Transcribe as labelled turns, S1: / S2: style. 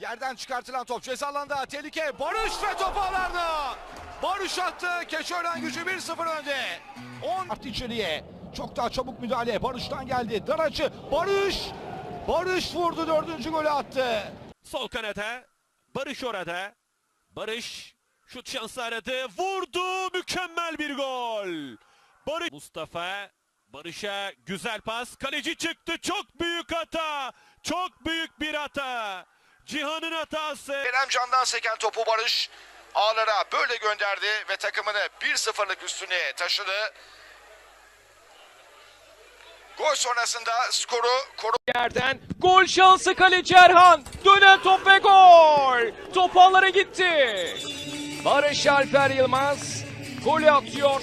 S1: Yerden çıkartılan top ceza alanında tehlike. Barış ve top ağlarda. Barış attı. Keçiören gücü 1-0 önde. 10
S2: Attı içeriye. Çok daha çabuk müdahale. Barış'tan geldi. Dar açı. Barış. Barış vurdu dördüncü golü attı.
S3: Sol kanata. Barış orada. Barış şut şansı aradı. Vurdu. Mükemmel bir gol. Barış Mustafa Barış'a güzel pas. Kaleci çıktı. Çok büyük hata. Çok büyük bir hata. Cihan'ın hatası.
S1: Kerem Can'dan seken topu Barış ağlara böyle gönderdi ve takımını 1-0'lık üstüne taşıdı. Gol sonrasında skoru koru
S4: yerden gol şansı kaleci Erhan. Dönen top ve gol. Top ağlara gitti. Barış Alper Yılmaz golü atıyor.